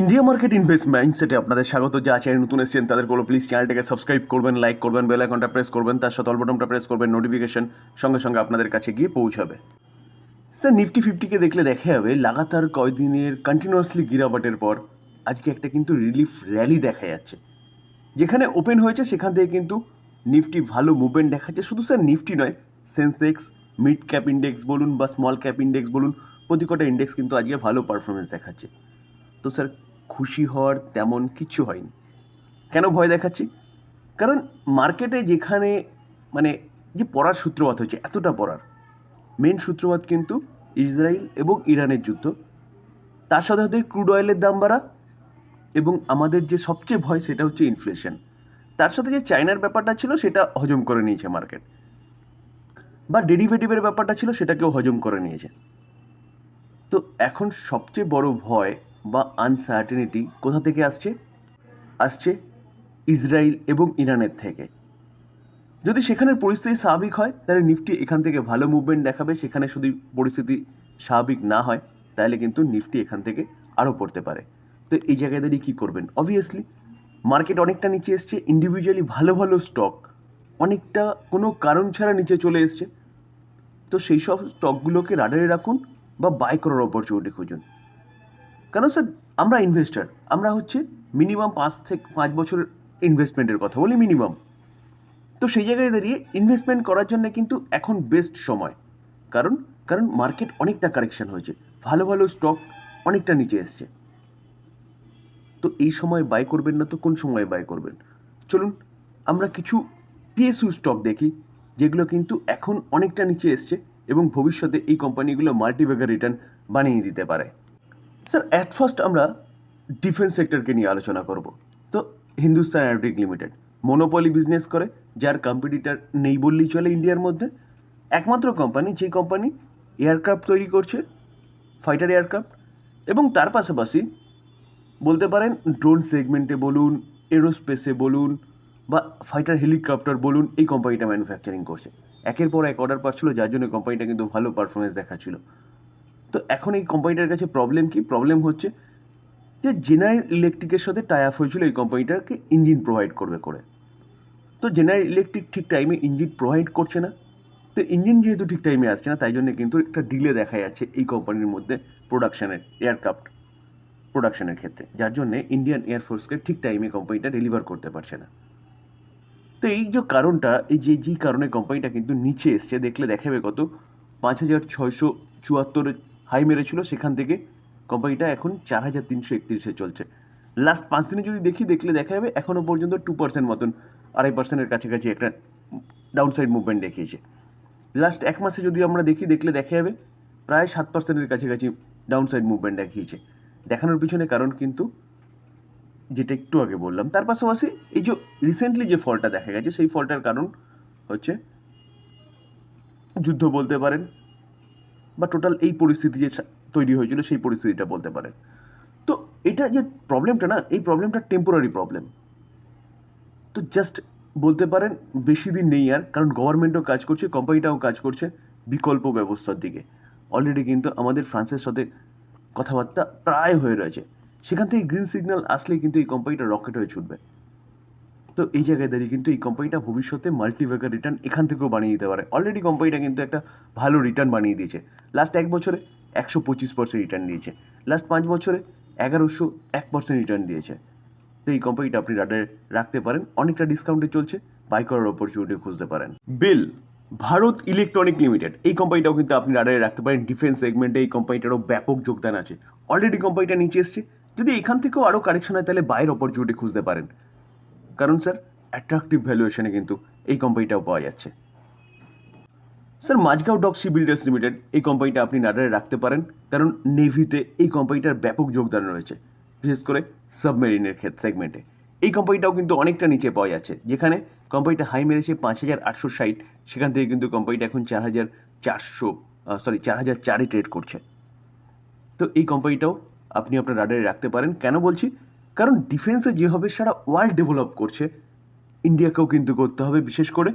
India market invest মাইন্ডসেটে আপনাদের স্বাগত। যা চ্যানেল নতুন এসেছেন, তাদের কোনো প্লিজ চ্যানেলটাকে সাবস্ক্রাইব করবেন লাইক করবেন বেল আইকনটা প্রেস করবেন, তার সাথে অলবটনটা প্রেস করবেন নোটিফিকেশন সঙ্গে সঙ্গে আপনাদের কাছে গিয়ে পৌঁছাবে। স্যার নিফটি ফিফটিকে দেখলে দেখা যাবে লাগাতার কয়দিনের কন্টিনিউয়াসলি গিরাবাটের পর আজকে একটা কিন্তু রিলিফ র্যালি দেখা যাচ্ছে। যেখানে ওপেন হয়েছে, সেখান থেকে কিন্তু নিফটি ভালো মুভমেন্ট দেখাচ্ছে শুধু স্যার নিফটি নয় সেন্সেক্স মিড ক্যাপ ইন্ডেক্স বলুন বা স্মল ক্যাপ ইন্ডেক্স বলুন, প্রতি কটা ইন্ডেক্স কিন্তু আজকে ভালো পারফরমেন্স দেখাচ্ছে। তো স্যার, খুশি হওয়ার তেমন কিচ্ছু হয়নি। কেন ভয় দেখাচ্ছি? কারণ মার্কেটে যেখানে মানে যে পড়ার সূত্রপাত হচ্ছে এতটা পড়ার মেন সূত্রপাত কিন্তু ইসরায়েল এবং ইরানের যুদ্ধ। তার সাথে সাথে ক্রুড অয়েলের দাম বাড়া এবং আমাদের যে সবচেয়ে ভয় সেটা হচ্ছে ইনফ্লেশন তার সাথে যে চায়নার ব্যাপারটা ছিল, সেটা হজম করে নিয়েছে মার্কেট। বা ডেরিভেটিভের ব্যাপারটা ছিল, সেটাকেও হজম করে নিয়েছে। তো এখন সবচেয়ে বড় ভয় বা আনসার্টেনিটি কোথা থেকে আসছে? আসছে ইসরায়েল এবং ইরানের থেকে। যদি সেখানের পরিস্থিতি স্বাভাবিক হয়, তাহলে নিফটি এখান থেকে ভালো মুভমেন্ট দেখাবে। সেখানে যদি পরিস্থিতি স্বাভাবিক না হয়, তাহলে কিন্তু নিফটি এখান থেকে আরও পড়তে পারে। তো এই জায়গায় দাঁড়িয়ে কী করবেন? অবভিয়াসলি মার্কেট অনেকটা নিচে এসছে। ইন্ডিভিজুয়ালি ভালো ভালো স্টক অনেকটা কোনো কারণ ছাড়া নিচে চলে এসছে। তো সেই সব স্টকগুলোকে রাডারে রাখুন বা বাই করার অপরচুনিটি খুঁজুন। কারণ স্যার? আমরা ইনভেস্টার আমরা হচ্ছে মিনিমাম পাঁচ থেকে পাঁচ বছরের ইনভেস্টমেন্টের কথা বলি মিনিমাম তো সেই জায়গায় দাঁড়িয়ে ইনভেস্টমেন্ট করার জন্য কিন্তু এখন বেস্ট সময়। কারণ কারণ মার্কেট অনেকটা কারেকশন হয়েছে, ভালো ভালো স্টক অনেকটা নিচে এসছে। তো এই সময় বাই করবেন না তো কোন সময় বাই করবেন? চলুন, আমরা কিছু পিএসইউ স্টক দেখি, যেগুলো কিন্তু এখন অনেকটা নিচে এসছে এবং ভবিষ্যতে এই কোম্পানিগুলো মাল্টিভেগার রিটার্ন বানিয়ে দিতে পারে। স্যার অ্যাট ফার্স্ট আমরা ডিফেন্স সেক্টরকে নিয়ে আলোচনা করব। তো Hindustan aeronautics limited monopoly business করে, যার কম্পিটিটার নেই বললেই চলে ইন্ডিয়ার মধ্যে। একমাত্র কোম্পানি যে কোম্পানি এয়ারক্রাফট তৈরি করছে ফাইটার এয়ারক্রাফট এবং তার পাশাপাশি বলতে পারেন ড্রোন সেগমেন্টে বলুন এরোস্পেসে বলুন, বা ফাইটার হেলিকপ্টার বলুন, এই কোম্পানিটা ম্যানুফ্যাকচারিং করছে। একের পর এক অর্ডার পাচ্ছিল, যার জন্য কোম্পানিটা কিন্তু ভালো পারফরমেন্স দেখাচ্ছিল। তো এখন এই কোম্পানিটার কাছে প্রবলেম কি? প্রবলেম হচ্ছে যে জেনারেল ইলেকট্রিকের সাথে টাই আপ হয়েছিল এই কোম্পানিটাকে ইঞ্জিন প্রোভাইড করবে করে। তো জেনারেল ইলেকট্রিক ঠিক টাইমে ইঞ্জিন প্রোভাইড করছে না। তো ইঞ্জিন যেহেতু ঠিক টাইমে আসছে না, তাই জন্য কিন্তু একটা ডিলে দেখা যাচ্ছে এই কোম্পানির মধ্যে প্রোডাকশানের এয়ারক্রাফট প্রোডাকশানের ক্ষেত্রে। যার জন্যে ইন্ডিয়ান এয়ারফোর্সকে ঠিক টাইমে কোম্পানিটা ডেলিভার করতে পারছে না। তো এই যে কারণটা, এই যে যেই কারণে কোম্পানিটা কিন্তু নিচে এসছে, দেখলে দেখাবে কত? পাঁচ হাজার ছয়শো চুয়াত্তরে হাই মেরেছিল, সেখান থেকে কোম্পানিটা এখন চার হাজার তিনশো একত্রিশে চলছে। লাস্ট পাঁচ দিনে যদি দেখি, দেখলে দেখা যাবে এখনও পর্যন্ত টু পার্সেন্ট মতন, আড়াই পার্সেন্টের কাছাকাছি একটা ডাউন সাইড মুভমেন্ট দেখিয়েছে। লাস্ট এক মাসে যদি আমরা দেখি, দেখলে দেখা যাবে প্রায় সাত পার্সেন্টের কাছাকাছি ডাউন সাইড মুভমেন্ট দেখিয়েছে। দেখানোর পিছনে কারণ কিন্তু যেটা একটু আগে বললাম, তার পাশাপাশি এই যে রিসেন্টলি যে ফলটা দেখা গেছে, সেই ফলটার কারণ হচ্ছে যুদ্ধ বলতে পারেন বা টোটাল এই পরিস্থিতি যে তৈরি হয়েছিল, সেই পরিস্থিতিটা বলতে পারেন। তো এটা যে প্রবলেমটা না, এই প্রবলেমটা টেম্পোরারি প্রবলেম তো জাস্ট বলতে পারেন, বেশি দিন নেই আর, কারণ গভর্নমেন্টও কাজ করছে কোম্পানিটাও কাজ করছে, বিকল্প ব্যবস্থার দিকে। অলরেডি কিন্তু আমাদের ফ্রান্সের সাথে কথাবার্তা প্রায় হয়ে রয়েছে। সেখান থেকে গ্রিন সিগন্যাল আসলেই কিন্তু এই কোম্পানিটা রকেট হয়ে ছুটবে। তো এই জায়গায় দাঁড়িয়ে কিন্তু এই কোম্পানিটা ভবিষ্যতে মাল্টিভেগার রিটার্ন এখান থেকেও বানিয়ে দিতে পারে। অলরেডি কোম্পানিটা কিন্তু একটা ভালো রিটার্ন বানিয়ে দিয়েছে। লাস্ট এক বছরে একশো পঁচিশ পার্সেন্ট রিটার্ন দিয়েছে। লাস্ট পাঁচ বছরে এগারোশো এক পার্সেন্ট রিটার্ন দিয়েছে। তো এই কোম্পানিটা আপনি রাডারে রাখতে পারেন। অনেকটা ডিসকাউন্টে চলছে। বাই করার অপরচুনিটি খুঁজতে পারেন। বিল ভারত ইলেকট্রনিক লিমিটেড এই কোম্পানিটাও কিন্তু আপনি রাডারে রাখতে পারেন। ডিফেন্স সেগমেন্টে এই কোম্পানিটারও ব্যাপক যোগদান আছে। অলরেডি কোম্পানিটা নিচে এসছে। যদি এখান থেকেও আরও কারেকশন হয়, তাহলে বাইরের অপরচুনিটি খুঁজতে পারেন। কারণ স্যার অ্যাট্রাকটিভ ভ্যালুয়েশনে কিন্তু এই কোম্পানিটাও পাওয়া যাচ্ছে। Sir, Mazagon dock ship builders limited, এই কোম্পানিটা আপনি নাডারে রাখতে পারেন, কারণ নেভিতে এই কোম্পানিটার ব্যাপক যোগদান রয়েছে, বিশেষ করে সাবমেরিনের ক্ষেত্রে সেগমেন্টে এই কোম্পানিটাও কিন্তু অনেকটা নিচে পাওয়া যাচ্ছে, যেখানে কোম্পানিটা হাই মেরেছে পাঁচ হাজার আটশো ষাট, সেখান থেকে কিন্তু কোম্পানিটা এখন চার হাজার চারশো সরি চার হাজার চারে ট্রেড করছে। তো এই কোম্পানিটাও আপনি আপনার রাডারে রাখতে পারেন। কেন বলছি? কারণ ডিফেন্সে যেভাবে সারা ওয়ার্ল্ড ডেভেলপ করছে ইন্ডিয়াকেও কিন্তু করতে হবে, বিশেষ করে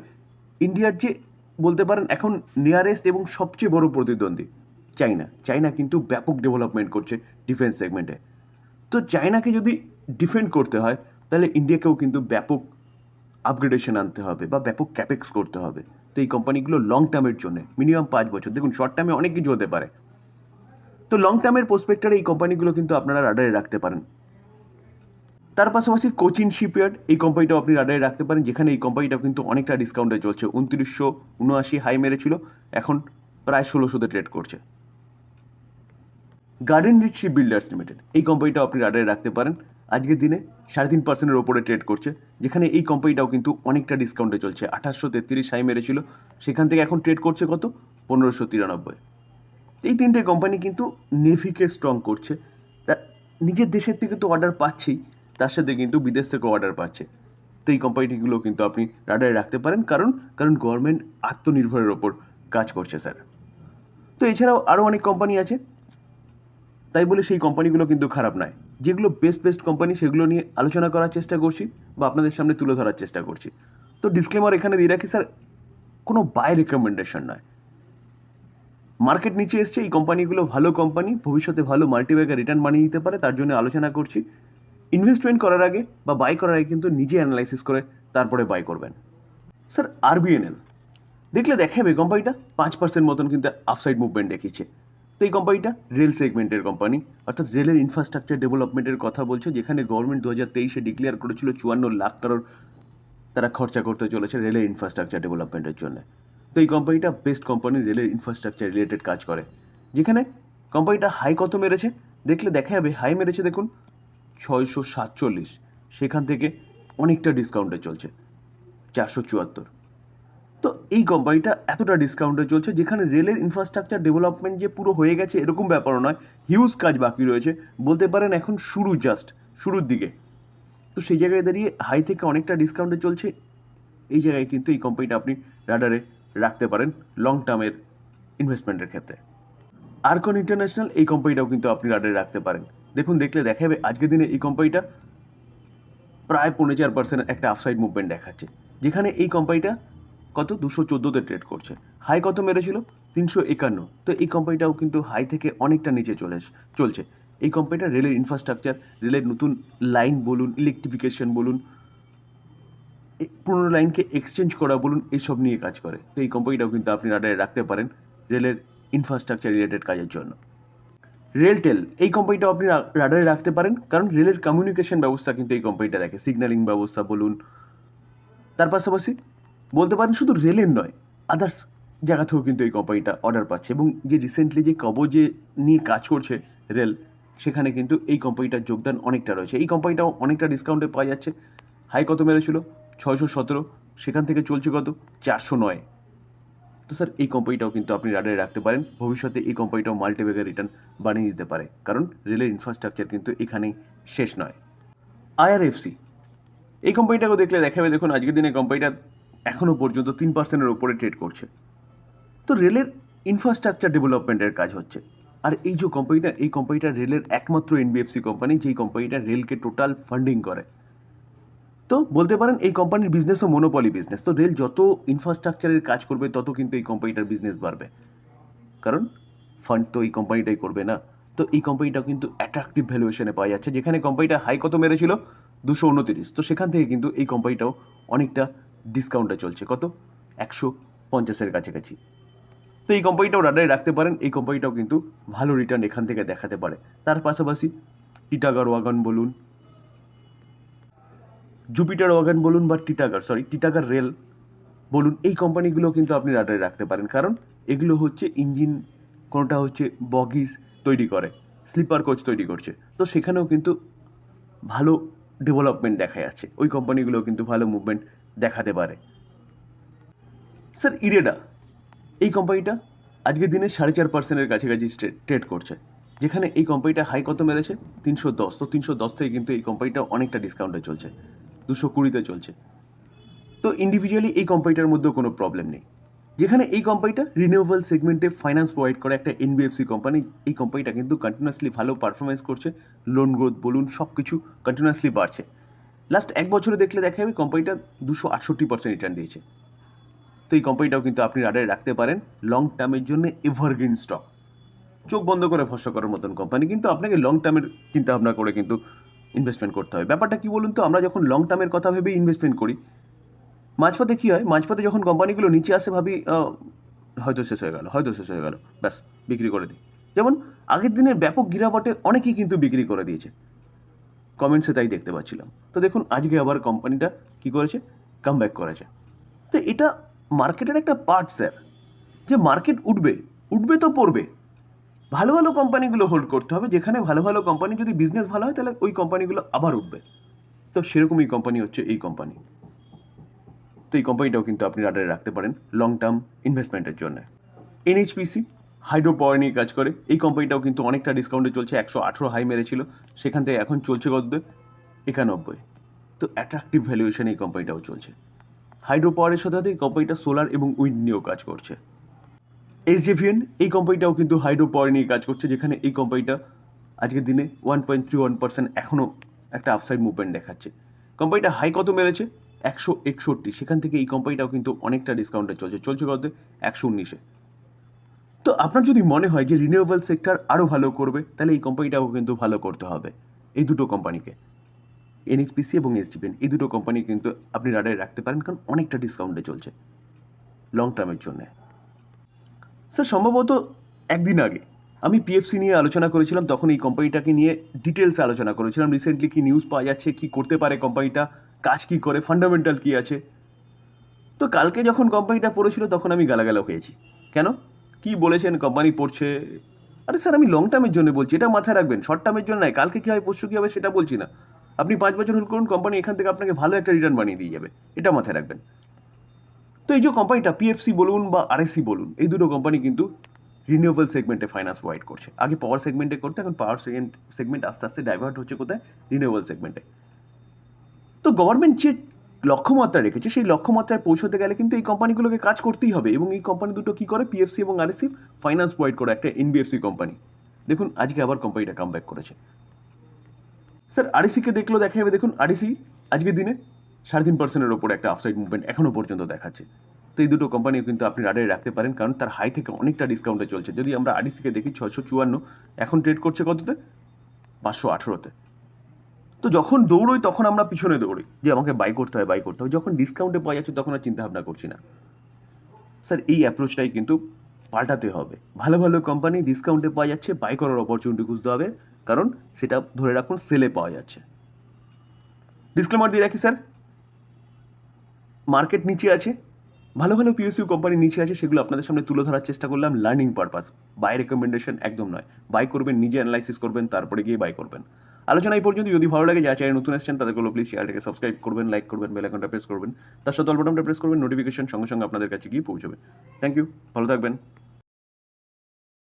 ইন্ডিয়ার যে বলতে পারেন এখন নিয়ারেস্ট এবং সবচেয়ে বড় প্রতিদ্বন্দ্বী চাইনা চাইনা কিন্তু ব্যাপক ডেভেলপমেন্ট করছে ডিফেন্স সেগমেন্টে তো চায়নাকে যদি ডিফেন্ড করতে হয়, তাহলে ইন্ডিয়াকেও কিন্তু ব্যাপক আপগ্রেডেশন আনতে হবে বা ব্যাপক ক্যাপেক্স করতে হবে। তো এই কোম্পানিগুলো লং টার্মের জন্য মিনিমাম পাঁচ বছর। দেখুন শর্ট টার্মে অনেক কিছু হতে পারে। তো লং টার্মের প্রসপেক্টারে এই কোম্পানিগুলো কিন্তু আপনারা রাডারে রাখতে পারেন। তার পাশাপাশি কোচিন শিপইয়ার্ড এই কোম্পানিটাও আপনি রাডারে রাখতে পারেন, যেখানে এই কোম্পানিটাও কিন্তু অনেকটা ডিসকাউন্টে চলছে। উনত্রিশশো উনআশি হাই মেরেছিল, এখন প্রায় ষোলোশোতে ট্রেড করছে। Garden reach ship builders limited এই কোম্পানিটাও আপনি রাডারে রাখতে পারেন। আজকের দিনে সাড়ে তিন পার্সেন্টের ওপরে ট্রেড করছে। যেখানে এই কোম্পানিটাও কিন্তু অনেকটা ডিসকাউন্টে চলছে। আঠাশশো তেত্রিশ হাই মেরেছিল, সেখান থেকে এখন ট্রেড করছে কত? পনেরোশো তিরানব্বই। এই তিনটে কোম্পানি কিন্তু নেভিকে স্ট্রং করছে। তা নিজের দেশের থেকে তো অর্ডার পাচ্ছেই। তার সাথে কিন্তু বিদেশ থেকে অর্ডার পাচ্ছে। তো এই কোম্পানিগুলো কিন্তু আপনি রাডারে রাখতে পারেন, কারণ কারণ গভর্নমেন্ট আত্মনির্ভরের ওপর কাজ করছে স্যার তো এছাড়াও আরও অনেক কোম্পানি আছে। তাই বলে সেই কোম্পানিগুলো কিন্তু খারাপ নয়। যেগুলো বেস্ট বেস্ট কোম্পানি সেগুলো নিয়ে আলোচনা করার চেষ্টা করছি বা আপনাদের সামনে তুলে ধরার চেষ্টা করছি। তো ডিসক্লেমার এখানে দিয়ে রাখি স্যার কোনো বাই রেকমেন্ডেশন নয়। মার্কেট নিচে এসছে, এই কোম্পানিগুলো ভালো কোম্পানি ভবিষ্যতে ভালো মাল্টিব্যাগের রিটার্ন বানিয়ে দিতে পারে, তার জন্য আলোচনা করছি। ইনভেস্টমেন্ট করার আগে বা বাই করার আগে কিন্তু নিজে অ্যানালাইসিস করে তারপরে বাই করবেন। স্যার আরবিএনএল দেখলে দেখাবে কোম্পানিটা পাঁচ পার্সেন্ট মতন কিন্তু আফসাইড মুভমেন্ট দেখিয়েছে। তো এই কোম্পানিটা রেল সেগমেন্টের কোম্পানি অর্থাৎ রেলের ইনফ্রাস্ট্রাকচার ডেভেলপমেন্টের কথা বলছে, যেখানে গভর্নমেন্ট দু হাজার তেইশে ডিক্লেয়ার করেছিল চুয়ান্ন লাখ কারোর তারা খরচা করতে চলেছে রেলের ইনফ্রাস্ট্রাকচার ডেভেলপমেন্টের জন্য। তো এই কোম্পানিটা বেস্ট কোম্পানি রেলের ইনফ্রাস্ট্রাকচার রিলেটেড কাজ করে। যেখানে কোম্পানিটা হাই কত মেরেছে, দেখলে দেখা যাবে হাই মেরেছে দেখুন ছয়শো সাতচল্লিশ। সেখান থেকে অনেকটা ডিসকাউন্টে চলছে, চারশো চুয়াত্তর। তো এই কোম্পানিটা এতটা ডিসকাউন্টে চলছে, যেখানে রেলের ইনফ্রাস্ট্রাকচার ডেভেলপমেন্ট যে পুরো হয়ে গেছে, এরকম ব্যাপারও নয় হিউজ কাজ বাকি রয়েছে। বলতে পারেন এখন শুরু জাস্ট শুরুর দিকে। তো সেই জায়গায় দাঁড়িয়ে হাই থেকে অনেকটা ডিসকাউন্টে চলছে, এই জায়গায় কিন্তু এই কোম্পানিটা আপনি রাডারে রাখতে পারেন লং টার্মের ইনভেস্টমেন্টের ক্ষেত্রে। আরকন ইন্টারন্যাশনাল এই কোম্পানিটাও কিন্তু আপনি রাডারে রাখতে পারেন। দেখুন, দেখলে দেখাবে, আজকের দিনে এই কোম্পানিটা প্রায় পৌনে চার পার্সেন্ট একটা আফসাইড মুভমেন্ট দেখাচ্ছে। যেখানে এই কোম্পানিটা কত? দুশো চোদ্দোতে ট্রেড করছে। হাই কত মেরেছিল? তিনশো একান্ন। তো এই কোম্পানিটাও কিন্তু হাই থেকে অনেকটা নিচে চলে চলছে। এই কোম্পানিটা রেলের ইনফ্রাস্ট্রাকচার রেলের নতুন লাইন বলুন ইলেকট্রিফিকেশন বলুন পুরনো লাইনকে এক্সচেঞ্জ করা বলুন এইসব নিয়ে কাজ করে। তো এই কোম্পানিটাও কিন্তু আপনি রাডারে রাখতে পারেন। রেলের ইনফ্রাস্ট্রাকচার রিলেটেড কাজের জন্য। রেলটেল এই কোম্পানিটাও আপনি রাডারে রাখতে পারেন, কারণ রেলের কমিউনিকেশন ব্যবস্থা কিন্তু এই কোম্পানিটা দেখে। সিগন্যালিং ব্যবস্থা বলুন। তার পাশাপাশি বলতে পারেন শুধু রেলের নয় আদার্স জায়গা থেকেও কিন্তু এই কোম্পানিটা অর্ডার পাচ্ছে। এবং যে রিসেন্টলি যে কবজে নিয়ে কাজ করছে রেল সেখানে কিন্তু এই কোম্পানিটার যোগদান অনেকটা রয়েছে। এই কোম্পানিটাও অনেকটা ডিসকাউন্টে পাওয়া যাচ্ছে। হাই কত মেরেছিল? ছয়শো সতেরো। সেখান থেকে চলছে কত? চারশো নয়। তো স্যার, এই কোম্পানিটাও কিন্তু আপনি রাডারে রাখতে পারেন। ভবিষ্যতে এই কোম্পানিটাও মাল্টিব্যাগের রিটার্ন বানিয়ে দিতে পারে। কারণ রেলের ইনফ্রাস্ট্রাকচার কিন্তু এখানেই শেষ নয়। আইআরএফসি এই কোম্পানিটাকে দেখলে দেখাবে, দেখুন, আজকের দিনে কোম্পানিটা এখনও পর্যন্ত তিন পার্সেন্টের ওপরে ট্রেড করছে। তো রেলের ইনফ্রাস্ট্রাকচার ডেভেলপমেন্টের কাজ হচ্ছে। আর এই যে কোম্পানিটা এই কোম্পানিটা রেলের একমাত্র এনবিএফসি কোম্পানি যেই কোম্পানিটা রেলকে টোটাল ফান্ডিং করে। তো বলতে পারেন এই কোম্পানির বিজনেসও মনোপলি বিজনেস তো রেল যত ইনফ্রাস্ট্রাকচারের কাজ করবে, তত কিন্তু এই কোম্পানিটার বিজনেস বাড়বে। কারণ ফান্ড তো এই কোম্পানিটাই করবে না। তো এই কোম্পানিটাও কিন্তু অ্যাট্রাকটিভ ভ্যালুয়েশনে পাওয়া যাচ্ছে, যেখানে কোম্পানিটা হাই কত মেরেছিল? দুশো উনতিরিশ। তো সেখান থেকে কিন্তু এই কোম্পানিটাও অনেকটা ডিসকাউন্টে চলছে। কত? একশো পঞ্চাশের কাছাকাছি। তো এই কোম্পানিটাও রাডারে রাখতে পারেন, এই কোম্পানিটাও কিন্তু ভালো রিটার্ন এখান থেকে দেখাতে পারে। তার পাশাপাশি টিটাগর ওয়াগন বলুন জুপিটার ওয়াগন বলুন বা টিটাগার সরি টিটাগার রেল বলুন এই কোম্পানিগুলো কিন্তু আপনি রাডারে রাখতে পারেন। কারণ এগুলো হচ্ছে ইঞ্জিন কোনোটা হচ্ছে বগিস তৈরি করে স্লিপার কোচ তৈরি করছে। তো সেখানেও কিন্তু ভালো ডেভেলপমেন্ট দেখা যাচ্ছে ওই কোম্পানিগুলো কিন্তু ভালো মুভমেন্ট দেখাতে পারে। স্যার ইরেডা এই কোম্পানিটা আজকের দিনে সাড়ে চার পার্সেন্টের কাছাকাছি ট্রেড করছে। যেখানে এই কোম্পানিটা হাই কত মেরেছে? তিনশো দশ। তো তিনশো দশ থেকে কিন্তু এই কোম্পানিটা অনেকটা ডিসকাউন্টে চলছে। দুশো কুড়িতে চলছে। তো ইন্ডিভিজুয়ালি এই কোম্পানিটার মধ্যেও কোনো প্রবলেম নেই। যেখানে এই কোম্পানিটা রিনিউয়েবল সেগমেন্টে ফাইন্যান্স প্রোভাইড করে একটা এনবিএফসি কোম্পানি এই কোম্পানিটা কিন্তু কন্টিনিউয়াসলি ভালো পারফরমেন্স করছে লোন গ্রোথ বলুন সব কিছু কন্টিনিউয়াসলি বাড়ছে। লাস্ট এক বছরে দেখলে দেখা যাবে কোম্পানিটা দুশো আটষট্টি পার্সেন্ট রিটার্ন দিয়েছে। তো এই কোম্পানিটাও কিন্তু আপনি রাডারে রাখতে পারেন লং টার্মের জন্য এভারগ্রিন স্টক চোখ বন্ধ করে ভরসা করার মতন কোম্পানি কিন্তু আপনাকে লং টার্মের চিন্তা ভাবনা করে কিন্তু ইনভেস্টমেন্ট করতে হবে ব্যাপারটা কী বলুন তো? আমরা যখন লং টার্মের কথা ভেবে ইনভেস্টমেন্ট করি, মাঝপথে কী হয়? মাঝপথে যখন কোম্পানিগুলো নিচে আসে ভাবি হয়তো শেষ হয়ে গেল, হয়তো শেষ হয়ে গেল, ব্যাস, বিক্রি করে দিই। যেমন আগের দিনের ব্যাপক গিরাবটে অনেকেই কিন্তু বিক্রি করে দিয়েছে। কমেন্টসে তাই দেখতে পাচ্ছিলাম। তো দেখুন, আজকে আবার কোম্পানিটা কি করেছে? কাম ব্যাক করেছে। তো এটা মার্কেটের একটা পার্ট স্যার যে মার্কেট উঠবে উঠবে তো পড়বে। ভালো ভালো কোম্পানিগুলো হোল্ড করতে হবে। যেখানে ভালো ভালো কোম্পানি যদি বিজনেস ভালো হয়, তাহলে ওই কোম্পানিগুলো আবার উঠবে। তো সেরকমই কোম্পানি হচ্ছে এই কোম্পানি। তো এই কোম্পানিটাও কিন্তু আপনি রাডারে রাখতে পারেন লং টার্ম ইনভেস্টমেন্টের জন্য। এনএইচপিসি হাইড্রো পাওয়ার নিয়ে কাজ করে। এই কোম্পানিটাও কিন্তু অনেকটা ডিসকাউন্টে চলছে। একশো আঠেরো হাই মেরেছিল। সেখান থেকে এখন চলছে কত? একানব্বই। তো অ্যাট্রাকটিভ ভ্যালুয়েশন এই কোম্পানিটাও চলছে। হাইড্রো পাওয়ারের সাথে সাথে এই কোম্পানিটা সোলার এবং উইন্ড নিয়েও কাজ করছে। এসজেভিএন এই কোম্পানিটাও কিন্তু হাইড্রো পাওয়ার নিয়ে কাজ করছে, যেখানে এই কোম্পানিটা আজকের দিনে one point three one percent এখনও একটা আফসাইড মুভমেন্ট দেখাচ্ছে। কোম্পানিটা হাই কত মেরেছে? একশো একষট্টি। সেখান থেকে এই কোম্পানিটাও কিন্তু অনেকটা ডিসকাউন্টে চলছে চলছে কত? একশো উনিশে। তো আপনার যদি মনে হয় যে রিনিউয়েবল সেক্টর আরও ভালো করবে, তাহলে এই কোম্পানিটাও কিন্তু ভালো করতে হবে, এই দুটো কোম্পানিকে এনএইচপিসি এবং এসডিপিএন এই দুটো কোম্পানি কিন্তু আপনি রাডারে রাখতে পারেন, কারণ অনেকটা ডিসকাউন্টে চলছে লং টার্মের জন্যে। স্যার সম্ভবত একদিন আগে আমি পিএফসি নিয়ে আলোচনা করেছিলাম, তখন এই কোম্পানিটাকে নিয়ে ডিটেলসে আলোচনা করেছিলাম। রিসেন্টলি কি নিউজ পাওয়া যাচ্ছে, কি করতে পারে কোম্পানিটা কাজ কি করে ফান্ডামেন্টাল কি আছে? তো কালকে যখন কোম্পানিটা পড়েছিল, তখন আমি গালাগালা হয়েছি কেন? কি বলেছেন কোম্পানি পড়ছে? আরে স্যার আমি লং টার্মের জন্য বলছি, এটা মাথায় রাখবেন শর্ট টার্মের জন্য নয়, কালকে কী হয়, পরশু কী হবে, সেটা বলছি না। আপনি পাঁচ বছর হোল্ড করুন কোম্পানি এখান থেকে আপনাকে ভালো একটা রিটার্ন বানিয়ে দিয়ে যাবে, এটা মাথায় রাখবেন। তো এই যে কোম্পানিটা পিএফসি বলুন বা আরএসসি বলুন, এই দুটো কোম্পানি কিন্তু রিনিউয়েবল সেগমেন্টে ফাইন্যান্স প্রোভাইড করছে। আগে পাওয়ার সেগমেন্টে করতে, এখন পাওয়ার সেগমেন্ট সেগমেন্ট আস্তে আস্তে ডাইভার্ট হচ্ছে কোথায়? রিনিউয়েবল সেগমেন্টে তো গভর্নমেন্ট যে লক্ষ্যমাত্রা রেখেছে, সেই লক্ষ্যমাত্রায় পৌঁছতে গেলে কিন্তু এই কোম্পানিগুলোকে কাজ করতেই হবে এবং এই কোম্পানি দুটো কী করে? পিএফসি এবং আরএসসি ফাইন্যান্স প্রোভাইড করে একটা এনবিএফসি কোম্পানি দেখুন, আজকে আবার কোম্পানিটা কাম করেছে। স্যার আরএসিকে দেখলেও দেখা যাবে, দেখুন আরএসি আজকের দিনে সাড়ে তিন পার্সেন্টের ওপর একটা আফসাইড মুভমেন্ট এখনও পর্যন্ত দেখাচ্ছে। তো এই দুটো কোম্পানিও কিন্তু আপনি রাডারে রাখতে পারেন, কারণ তার হাই থেকে অনেকটা ডিসকাউন্টে চলছে। যদি আমরা আরএসিকে দেখি ছশো চুয়ান্ন, এখন ট্রেড করছে কততে? পাঁচশো আঠেরোতে। তো যখন দৌড়ই, তখন আমরা পিছনে দৌড়ি, যে আমাকে বাই করতে হয় বাই করতে হয়। যখন ডিসকাউন্টে পাওয়া যাচ্ছে, তখন আর চিন্তা ভাবনা করছি না। স্যার এই অ্যাপ্রোচটাই কিন্তু পাল্টাতে হবে। ভালো ভালো কোম্পানি ডিসকাউন্টে পাওয়া যাচ্ছে বাই করার অপরচুনিটি খুঁজতে হবে, কারণ সেটা ধরে রাখুন সেলে পাওয়া যাচ্ছে। ডিসক্লেমার দিয়ে রাখি স্যার মার্কেট নিচে আছে, ভালো ভালো পিএসইউ কোম্পানি নিচে আছে, সেগুলো আপনাদের সামনে তুলে ধরার চেষ্টা করলাম লার্নিং পারপাস বাই রেকমেন্ডেশন একদম নয়। বাই করবেন, নিজে অ্যানালাইসিস করবেন, তারপরে গিয়ে বাই করবেন। আলোচনা এই পর্যন্ত, যদি ভালো লাগে যা চাই নতুন এসেছেন তাদেরগুলো প্লিজ চ্যানেলটাকে সাবস্ক্রাইব করবেন লাইক করবেন বেল আইকনটা প্রেস করবেন। তার সাথে অল বাটনটা প্রেস করবেন নোটিফিকেশন সঙ্গে সঙ্গে আপনাদের কাছে গিয়ে পৌঁছবে। থ্যাংক ইউ ভালো থাকবেন।